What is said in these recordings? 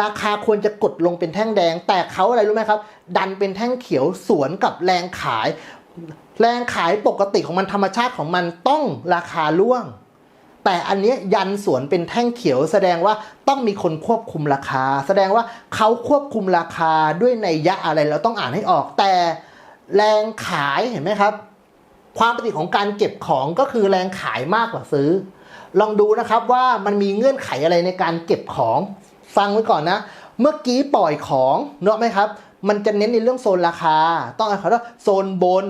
ราคาควรจะกดลงเป็นแท่งแดง แต่เขาอะไรรู้ไหมครับ ดันเป็นแท่งเขียวสวนกับแรงขาย แรงขายปกติของมันธรรมชาติของมันต้องราคาร่วง แต่อันนี้ยันสวนเป็นแท่งเขียว แสดงว่าต้องมีคนควบคุมราคา แสดงว่าเขาควบคุมราคาด้วยในยะอะไรเราต้องอ่านให้ออก แต่แรงขายเห็นไหมครับ ความปกติของการเก็บของก็คือแรงขายมากกว่าซื้อ ลองดูนะครับว่ามันมีเงื่อนไขอะไรในการเก็บของ ฟังไว้ก่อนนะ เมื่อกี้ปล่อยของเนกอะไหมครับ มันจะเน้นในเรื่องโซนราคา ต้องอ่านคำว่าโซนบน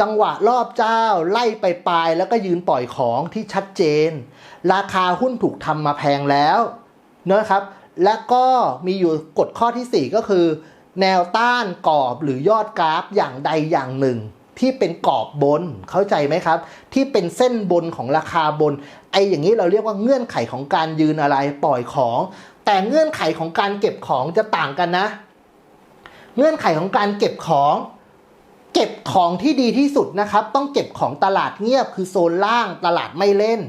จังหวะรอบเจ้า ไล่ไปปลายแล้วก็ยืนปล่อยของที่ชัดเจน ราคาหุ้นถูกทำมาแพงแล้วเนะครับ และก็มีอยู่กฎข้อทีสี่ 4 ก็คือ แนวต้านกรอบหรือยอดกราฟอย่างใดอย่างหนึ่งที่เป็นกรอบบนเข้าใจไหมครับ ที่เป็นเส้นบนของราคาบน ไออย่างนี้เราเรียกว่าเงื่อนไขของการยืนอะไรปล่อยของ แต่เงื่อนไขของการเก็บของจะต่างกันนะ เงื่อนไขของการเก็บของ เก็บของที่ดีที่สุดนะครับ ต้องเก็บของตลาดเงียบคือโซนล่างตลาดไม่เล่น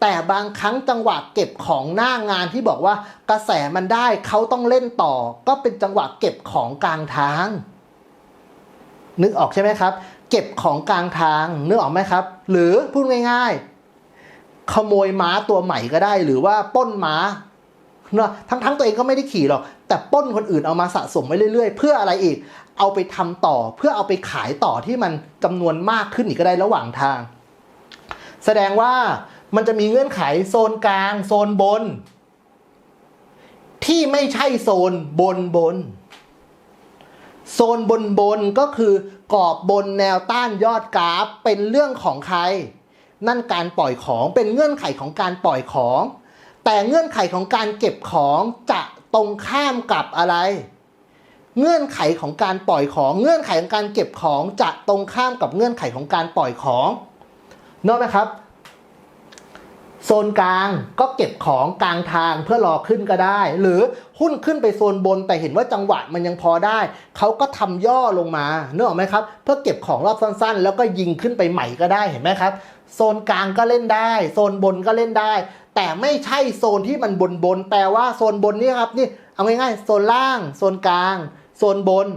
แต่บางครั้งจังหวะเก็บของหน้างานที่บอกว่ากระแสมันได้เขาต้องเล่นต่อ ก็เป็นจังหวะเก็บของกลางทาง นึกออกใช่ไหมครับ เก็บของกลางทางนึกออกไหมครับ หรือพูดง่าย ๆ ขโมยม้าตัวใหม่ก็ได้ หรือว่าป้นม้า เนะทั้งๆตัวเองก็ไม่ได้ขี่หรอก แต่ป้นคนอื่นเอามาสะสมไว้เรื่อยๆ เพื่ออะไรอีก เอาไปทำต่อเพื่อเอาไปขายต่อที่มันจำนวนมากขึ้นอีกก็ได้ระหว่างทาง แสดงว่ามันจะมีเงื่อนไขโซนกลาง โซนบน ที่ไม่ใช่โซนบนบน โซนบนบนก็คือกรอบบนแนวต้านยอดกราฟเป็นเรื่องของใคร นั่นการปล่อยของเป็นเงื่อนไขของการปล่อยของ แต่เงื่อนไขของการเก็บของจะตรงข้ามกับอะไร เงื่อนไขของการปล่อยของ เงื่อนไขของการเก็บของจะตรงข้ามกับเงื่อนไขของการปล่อยของเนกอะไหมครับ โซนกลางก็เก็บของกลางทางเพื่อรอขึ้นก็ได้ หรือหุ้นขึ้นไปโซนบนแต่เห็นว่าจังหวะมันยังพอได้ เขาก็ทำย่อลงมาเนออกไหมครับ เพื่อเก็บของรอบสั้นๆ แล้วก็ยิงขึ้นไปใหม่ก็ได้เห็นไหมครับ โซนกลางก็เล่นได้ โซนบนก็เล่นได้ แต่ไม่ใช่โซนที่มันบนบนๆแปลว่าโซนบนนี่ครับนี่เอาง่ายๆโซนล่าง โซนกลาง โซนบน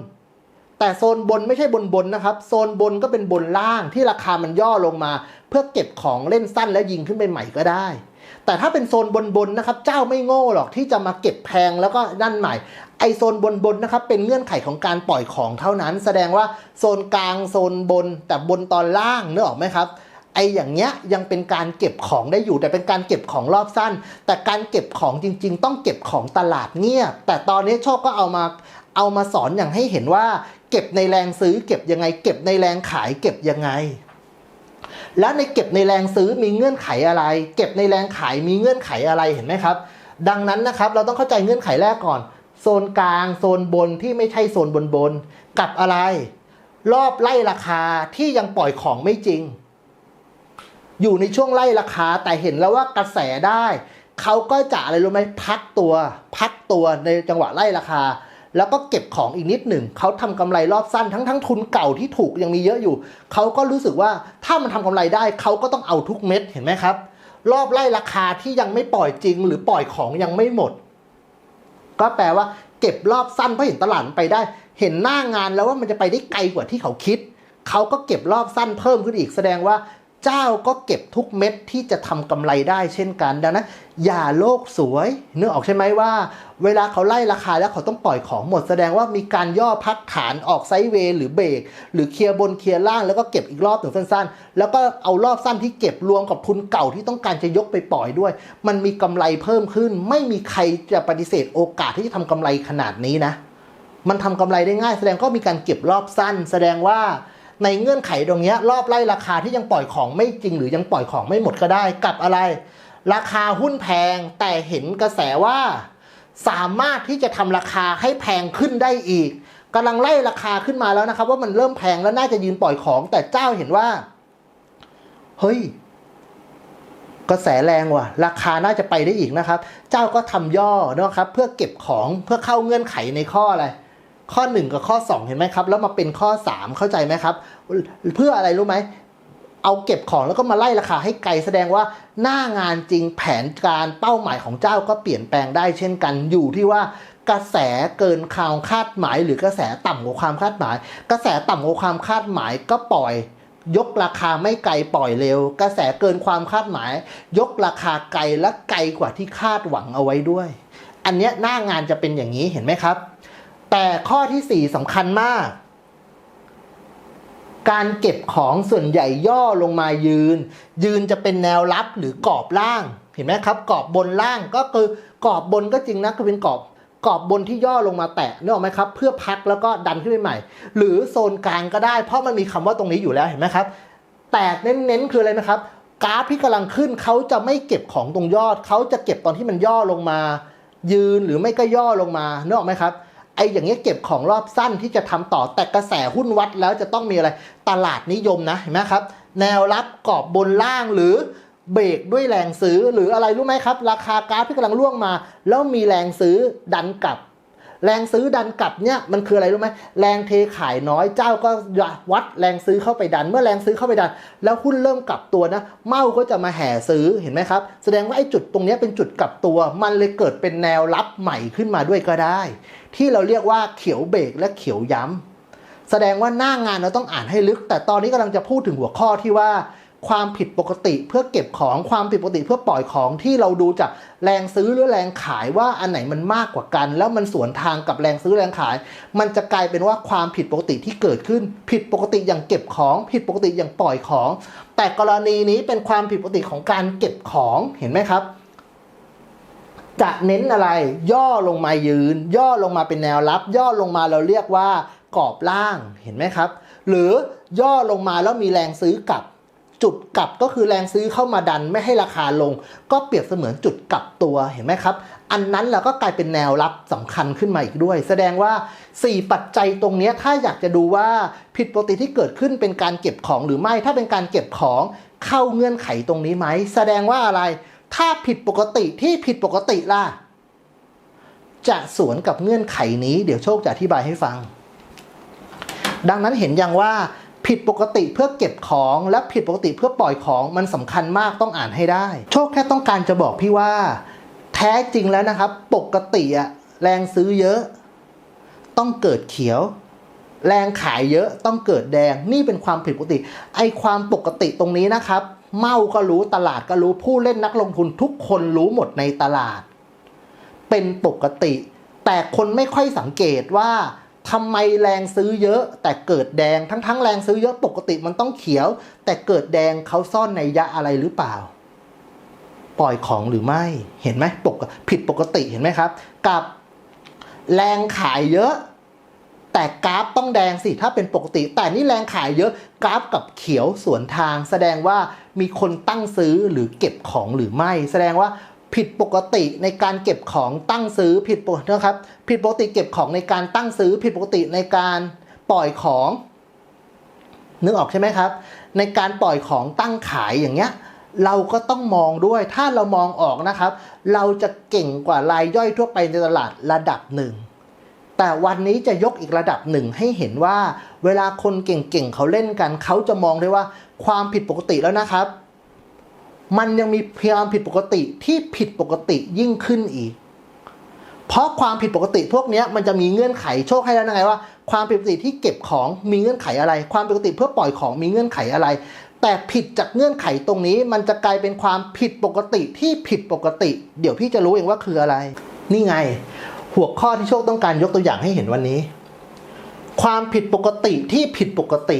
แต่โซนบนไม่ใช่บนบนนะครับ โซนบนก็เป็นบนล่างที่ราคามันย่อลงมา เพื่อเก็บของเล่นสั้นแล้วยิงขึ้นไปใหม่ก็ได้ แต่ถ้าเป็นโซนบนบนนะครับ เจ้าไม่โง่หรอกที่จะมาเก็บแพงแล้วก็นั่นใหม่ ไอโซนบนบนนะครับเป็นเงื่อนไขของการปล่อยของเท่านั้น แสดงว่าโซนกลางโซนบน แต่บนตอนล่างเนึกออกไหมครับไออย่างเงี้ยยังเป็นการเก็บของได้อยู่ แต่เป็นการเก็บของรอบสั้น แต่การเก็บของจริง ๆ ต้องเก็บของตลาดเงียบแต่ตอนนี้โชคก็เอามาเอามาสอนอย่างให้เห็นว่า เก็บในแรงซื้อเก็บยังไง เก็บในแรงขายเก็บยังไง แล้วในเก็บในแรงซื้อมีเงื่อนไขอะไร เก็บในแรงขายมีเงื่อนไขอะไรเห็นไหมครับ ดังนั้นนะครับเราต้องเข้าใจเงื่อนไขแรกก่อน โซนกลางโซนบนที่ไม่ใช่โซนบนบนกับอะไร รอบไล่ราคาที่ยังปล่อยของไม่จริง อยู่ในช่วงไล่ราคาแต่เห็นแล้วว่ากระแสได้เขาก็จะอะไรรู้ไหมพักตัว พักตัวในจังหวะไล่ราคา แล้วก็เก็บของอีกนิดหนึ่งเขาทำกำไรรอบสั้นทั้งทั้งทุนเก่าที่ถูกยังมีเยอะอยู่เขาก็รู้สึกว่าถ้ามันทำกำไรได้เขาก็ต้องเอาทุกเม็ดเห็นไหมครับ รอบไล่ราคาที่ยังไม่ปล่อยจริง หรือปล่อยของยังไม่หมด ก็แปลว่าเก็บรอบสั้นเพราะเห็นตลาดไปได้ เห็นหน้างานแล้วว่ามันจะไปได้ไกลกว่าที่เขาคิดเขาก็เก็บรอบสั้นเพิ่มขึ้นอีกแสดงว่า เจ้าก็เก็บทุกเม็ดที่จะทำกำไรได้เช่นกันดังนั้นอย่าโลกสวยเนึกอออกใช่ไหมว่า เวลาเขาไล่ราคาแล้วเขาต้องปล่อยของหมดแสดงว่ามีการย่อพักฐานออกไซด์เวย์หรือเบรกหรือเคลียร์บนเคลียร์ล่างแล้วก็เก็บอีกรอบหนึ่งสั้นๆ แล้วก็เอารอบสั้นที่เก็บรวมกับทุนเก่าที่ต้องการจะยกไปปล่อยด้วย มันมีกำไรเพิ่มขึ้น ไม่มีใครจะปฏิเสธโอกาสที่จะทำกำไรขนาดนี้นะ มันทำกำไรได้ง่าย แสดงก็มีการเก็บรอบสั้น แสดงว่า ในเงื่อนไขตรงนี้รอบไล่ราคาที่ยังปล่อยของไม่จริง หรือยังปล่อยของไม่หมดก็ได้กับอะไร ราคาหุ้นแพงแต่เห็นกระแสว่า สามารถที่จะทำราคาให้แพงขึ้นได้อีกกำลังไล่ราคาขึ้นมาแล้วนะครับ ว่ามันเริ่มแพงแล้วน่าจะยืนปล่อยของ แต่เจ้าเห็นว่า เฮ้ยกระแสแรงว่ะ ราคาน่าจะไปได้อีกนะครับ เจ้าก็ทำย่อนะครับ เพื่อเก็บของเพื่อเข้าเงื่อนไขในข้ออะไร ข้อ 1 กับข้อ 2 เห็นไหมครับ แล้วมาเป็นข้อ 3 เข้าใจไหมครับ เพื่ออะไรรู้ไหม เอาเก็บของแล้วก็มาไล่ราคาให้ไกลแสดงว่าหน้างานจริงแผนการเป้าหมายของเจ้าก็เปลี่ยนแปลงได้เช่นกันอยู่ที่ว่ากระแสเกินความคาดหมาย หรือกระแสต่ำกว่าความคาดหมาย กระแสต่ำกว่าความคาดหมายก็ปล่อยยกราคาไม่ไกลปล่อยเร็ว กระแสเกินความคาดหมาย ยกราคาไกลและไกลกว่าที่คาดหวังเอาไว้ด้วย อันเนี้ยหน้างานจะเป็นอย่างนี้เห็นไหมครับ แต่ข้อที่สี่สำคัญมาก การเก็บของส่วนใหญ่ย่อลงมายืน ยืนจะเป็นแนวรับหรือกรอบล่าง เห็นไหมครับ กรอบบนล่างก็คือกรอบบนก็จริงนะคือเป็นกรอบกรอบบนที่ย่อลงมาแตะนึกออกไหมครับ เพื่อพักแล้วก็ดันขึ้นไปใหม่ หรือโซนกลางก็ได้ เพราะมันมีคำว่าตรงนี้อยู่แล้วเห็นไหมครับ แต่เน้นๆคืออะไรนะครับ กราฟที่กำลังขึ้นเขาจะไม่เก็บของตรงยอดเขาจะเก็บตอนที่มันย่อลงมา ยืนหรือไม่ก็ย่อลงมานึกออกไหมครับ ไอ้อย่างเงี้ยเก็บของรอบสั้นที่จะทำต่อแต่กระแสหุ้นวัดแล้วจะต้องมีอะไรตลาดนิยมนะเห็นไหมครับ แนวรับกรอบบนล่างหรือเบรกด้วยแรงซื้อหรืออะไรรู้ไหมครับ ราคากราฟที่กำลังล่วงมา แล้วมีแรงซื้อดันกลับ แรงซื้อดันกลับเนี่ยมันคืออะไรรู้ไหมแรงเทขายน้อยเจ้าก็วัดแรงซื้อเข้าไปดัน เมื่อแรงซื้อเข้าไปดัน แล้วหุ้นเริ่มกลับตัวนะเมาก็จะมาแห่ซื้อเห็นไหมครับ แสดงว่าไอ้จุดตรงนี้เป็นจุดกลับตัว มันเลยเกิดเป็นแนวรับใหม่ขึ้นมาด้วยก็ได้ ที่เราเรียกว่าเขียวเบรกและเขียวย้ำแสดงว่าหน้างานเราต้องอ่านให้ลึก แต่ตอนนี้กำลังจะพูดถึงหัวข้อที่ว่า ความผิดปกติเพื่อเก็บของความผิดปกติเพื่อปล่อยของที่เราดูจากแรงซื้อหรือแรงขายว่าอันไหนมันมากกว่ากัน แล้วมันสวนทางกับแรงซื้อแรงขาย มันจะกลายเป็นว่าความผิดปกติที่เกิดขึ้น ผิดปกติอย่างเก็บของ ผิดปกติอย่างปล่อยของ แต่กรณีนี้เป็นความผิดปกติของการเก็บของเห็นไหมครับจะเน้นอะไรย่อลงมายืน ย่อลงมาเป็นแนวรับ ย่อลงมาเราเรียกว่ากรอบล่างเห็นไหมครับ หรือย่อลงมาแล้วมีแรงซื้อกลับ จุดกลับก็คือแรงซื้อเข้ามาดันไม่ให้ราคาลง ก็เปรียบเสมือนจุดกลับตัวเห็นไหมครับ อันนั้นเราก็กลายเป็นแนวรับสำคัญขึ้นมาอีกด้วย แสดงว่า 4 ปัจจัยตรงนี้ถ้าอยากจะดูว่าผิดปกติที่เกิดขึ้นเป็นการเก็บของหรือไม่ ถ้าเป็นการเก็บของเข้าเงื่อนไขตรงนี้ไหมแสดงว่าอะไร ถ้าผิดปกติที่ผิดปกติล่ะจะสวนกับเงื่อนไขนี้ เดี๋ยวโชคจะอธิบายให้ฟัง ดังนั้นเห็นยังว่า ผิดปกติเพื่อเก็บของและผิดปกติเพื่อปล่อยของมันสำคัญมากต้องอ่านให้ได้ โชคแค่ต้องการจะบอกพี่ว่า แท้จริงแล้วนะครับ ปกติอะแรงซื้อเยอะ ต้องเกิดเขียว แรงขายเยอะต้องเกิดแดงนี่เป็นความผิดปกติ ไอความปกติตรงนี้นะครับ เมาก็รู้ตลาดก็รู้ผู้เล่นนักลงทุนทุกคนรู้หมดในตลาด เป็นปกติ แต่คนไม่ค่อยสังเกตว่า ทำไมแรงซื้อเยอะ แต่เกิดแดงทั้งทั้งๆ แรงซื้อเยอะปกติมันต้องเขียว แต่เกิดแดงเขาซ่อนในยยะอะไรหรือเปล่า ปล่อยของหรือไม่เห็นไหมปกผิดปกติเห็นไหมครับ กับแรงขายเยอะ แต่กราฟต้องแดงสิถ้าเป็นปกติ แต่นี่แรงขายเยอะกราฟกับเขียวสวนทาง แสดงว่ามีคนตั้งซื้อหรือเก็บของหรือไม่ แสดงว่า ผิดปกติในการเก็บของตั้งซื้อผิดปกตินะครับ ผิดปกติเก็บของในการตั้งซื้อ ผิดปกติในการปล่อยของนึกออกใช่ไหมครับ ในการปล่อยของตั้งขายอย่างเงี้ยเราก็ต้องมองด้วยถ้าเรามองออกนะครับ เราจะเก่งกว่ารายย่อยทั่วไปในตลาดระดับหนึ่งแต่วันนี้จะยกอีกระดับหนึ่งให้เห็นว่า เวลาคนเก่งๆเขาเล่นกัน เขาจะมองได้ว่าความผิดปกติแล้วนะครับ มันยังมีความผิดปกติที่ผิดปกติยิ่งขึ้นอีก เพราะความผิดปกติพวกนี้มันจะมีเงื่อนไขโชคให้แล้วไงว่า ความผิดปกติที่เก็บของมีเงื่อนไขอะไร ความผิดปกติเพื่อปล่อยของมีเงื่อนไขอะไร แต่ผิดจากเงื่อนไขตรงนี้ มันจะกลายเป็นความผิดปกติที่ผิดปกติ เดี๋ยวพี่จะรู้เองว่าคืออะไร นี่ไง หัวข้อที่โชคต้องการยกตัวอย่างให้เห็นวันนี้ ความผิดปกติที่ผิดปกติ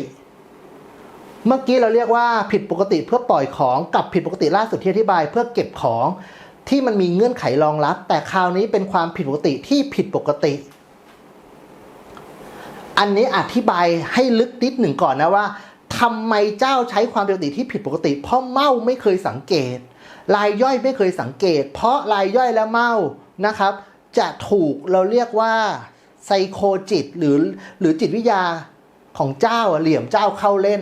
เมื่อกี้เราเรียกว่าผิดปกติเพื่อปล่อยของกับผิดปกติล่าสุดที่อธิบาย เพื่อเก็บของที่มันมีเงื่อนไขรองรับ แต่คราวนี้เป็นความผิดปกติที่ผิดปกติ อันนี้อธิบายให้ลึกนิดหนึ่งก่อนนะว่าทำไมเจ้าใช้ความผิดปกติที่ผิดปกติ เพราะเมาไม่เคยสังเกต รายย่อยไม่เคยสังเกต เพราะรายย่อยและเมานะครับ จะถูกเราเรียกว่าไซโคจิตหรือหรือจิตวิทยาของเจ้าเหลี่ยมเจ้าเข้าเล่น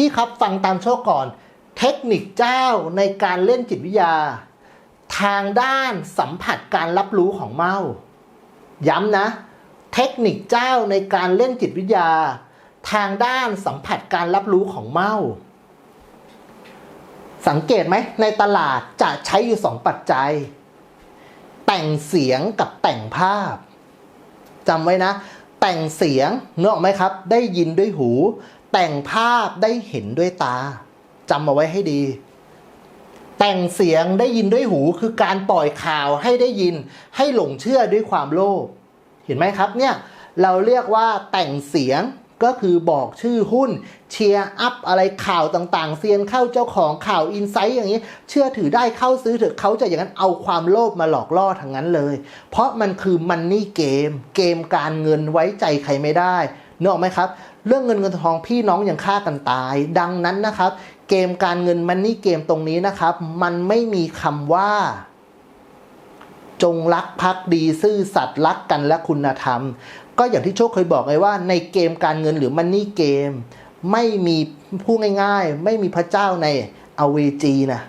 พี่ครับฟังตามโชคก่อน เทคนิคเจ้าในการเล่นจิตวิทยา ทางด้านสัมผัสการรับรู้ของเมา ย้ำนะ เทคนิคเจ้าในการเล่นจิตวิทยา ทางด้านสัมผัสการรับรู้ของเมาสังเกตไหมในตลาดจะใช้อยู่สองปัจจัย แต่งเสียงกับแต่งภาพจำไว้นะ แต่งเสียงเนอออกไหมครับ ได้ยินด้วยหู แต่งภาพได้เห็นด้วยตาจำเอาไว้ให้ดี แต่งเสียงได้ยินด้วยหูคือการปล่อยข่าวให้ได้ยิน ให้หลงเชื่อด้วยความโลภเห็นไหมครับเนี่ยเราเรียกว่าแต่งเสียงก็คือบอกชื่อหุ้น เชียร์อัพอะไรข่าวต่างๆ เซียนเข้าเจ้าของข่าวอินไซต์อย่างนี้ เชื่อถือได้เข้าซื้อเถอะเขาจะอย่างนั้นเอาความโลภมาหลอกล่อทางนั้นเลย เพราะมันคือมันนี่เกม เกมการเงินไว้ใจใครไม่ได้ นึกออกไหมครับ เรื่องเงินเงินทองพี่น้องอยังฆ่ากันตาย ดังนั้นนะครับ เกมการเงินมันนี่เกมตรงนี้นะครับ มันไม่มีคำว่า จงรักภักดีซื่อสัตย์รักกันและคุณธรรม ก็อย่างที่โชคเคยบอกไงว่า ในเกมการเงินหรือมันนี่เกม ไม่มีพูดง่าย ๆ ไม่มีพระเจ้าในอเวจีนะ